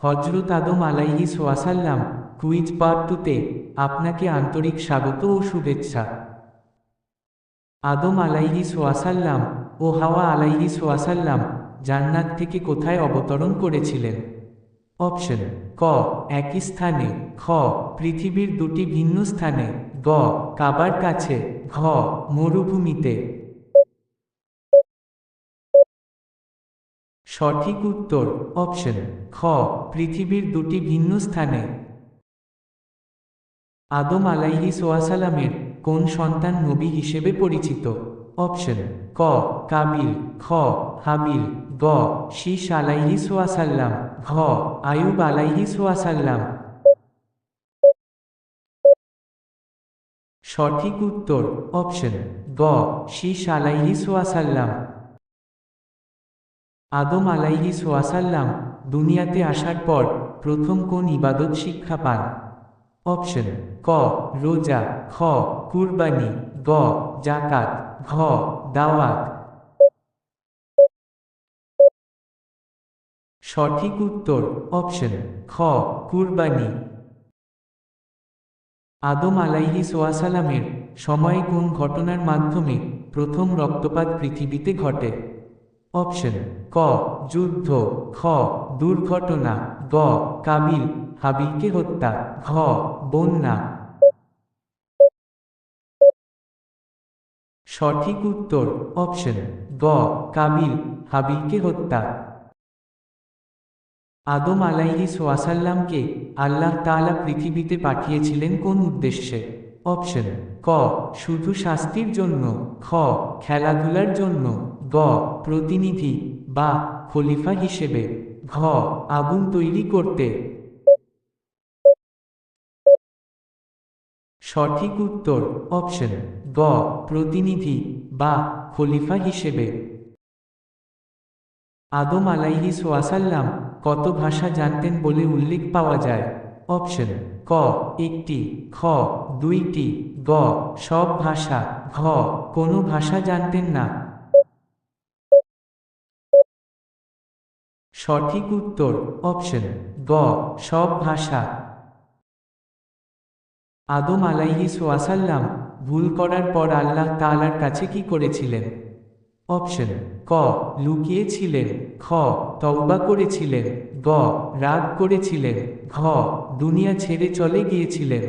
হজরত আদম আলাইহি সোয়াসাল্লাম quiz part টুতে আপনাকে আন্তরিক স্বাগত ও শুভেচ্ছা। আদম আলাইহি সোয়াসাল্লাম ও হাওয়া আলাইহি সোয়াসাল্লাম জান্নাত থেকে কোথায় অবতরণ করেছিলেন? অপশন, ক, একই স্থানে, খ, পৃথিবীর দুটি ভিন্ন স্থানে, গ, কাবার কাছে, ঘ, মরুভূমিতে। সঠিক উত্তর অপশন খ, পৃথিবীর দুটি ভিন্ন স্থানে। আদম আলাইহি সোয়াসালামের কোন সন্তান নবী হিসেবে পরিচিত? অপশন ক, কাবিল, খ, হাবিল, গ শীষ আলাইহি সোয়াসাল্লাম, ঘ, আয়ুব আলাইহি সোয়াসাল্লাম। সঠিক উত্তর অপশন গ শীষ আলাইহি সোয়াসাল্লাম। আদম আলাইহি সোয়াসাল্লাম দুনিয়াতে আসার পর প্রথম কোন ইবাদত শিক্ষা পান? অপশন, ক, রোজা, খ, কুরবানি, গ জাকাত ঘ, দাওয়াত। সঠিক উত্তর, অপশন, খ, কুরবানি। আদম আলাইহি সোয়াসালামের সময়ে কোন ঘটনার মাধ্যমে প্রথম রক্তপাত পৃথিবীতে ঘটে? অপশন ক, যুদ্ধ, খ, দুর্ঘটনা, গ, কাবিল, হাবিলকে হত্যা, ঘ, বন্যা। সঠিক উত্তর, অপশন গ, কাবিল, হাবিলকে হত্যা। আদম আলাইহি সোয়াসাল্লামকে আল্লাহ তাআলা পৃথিবীতে পাঠিয়েছিলেন কোন উদ্দেশ্যে? অপশন ক, শুধু শাস্তির জন্য, খ, খেলাধুলার জন্য। গ, প্রতিনিধি বা খলিফা হিসেবে ঘ, আগুন তৈরি করতে। সঠিক উত্তর অপশন গ, প্রতিনিধি বা খলিফা হিসেবে। আদম আলাইহি সোয়াসাল্লাম কত ভাষা জানতেন বলে উল্লেখ পাওয়া যায়? অপশন ক, একটি, খ, দুইটি, গ, সব ভাষা, ঘ, কোনো ভাষা জানতেন না। সঠিক উত্তর অপশন গ, সব ভাষা। আদম আলাইহি সোয়াসাল্লাম ভুল করার পর আল্লাহ তাআলার কাছে কি করেছিলেন? অপশন ক, লুকিয়েছিলেন, খ, তওবা করেছিলেন, গ, রাগ করেছিলেন, ঘ, দুনিয়া ছেড়ে চলে গিয়েছিলেন।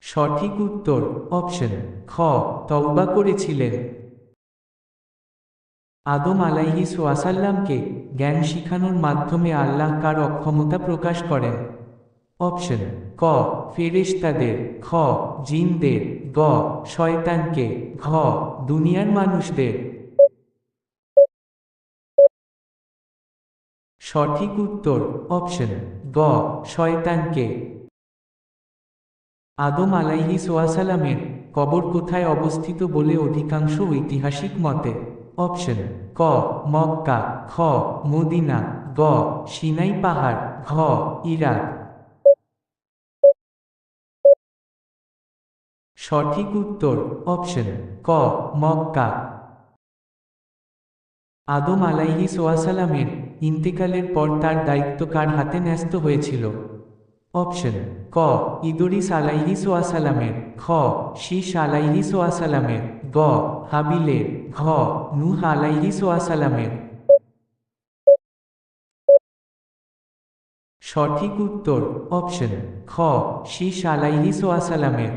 সঠিক উত্তর অপশন খ, তওবা করেছিলেন আদম আলাইহি সোয়াসাল্লামকে জ্ঞান শিখানোর মাধ্যমে আল্লাহ কার অক্ষমতা প্রকাশ করেন। অপশন, ক, ফেরেশতাদের, খ, জিনদের, গ, শয়তানকে, ঘ, দুনিয়ার মানুষদের। সঠিক উত্তর, অপশন, গ, শয়তানকে। আদম আলাইহি সোয়াসালামের কবর কোথায় অবস্থিত বলে অধিকাংশ ঐতিহাসিক মতে অপশন, ক, মক্কা, খ, মদিনা, গ, সিনাই পাহাড়, ঘ, ইরাক। সঠিক উত্তর, অপশন, ক, মক্কা। আদম আলাইহি সোয়াসালামের ইন্তেকালের পর তার দায়িত্ব কার হাতে ন্যস্ত হয়েছিল? অপশন ক, ইদরিস আলাইহিস ওয়াসালামের খ, শীষ আলাইহিস ওয়াসালামের গ, হাবিলের ঘ, নুহ আলাইহিস ওয়াসালামের সঠিক উত্তর, অপশন, খ, শীষ আলাইহিস সোয়াসালামের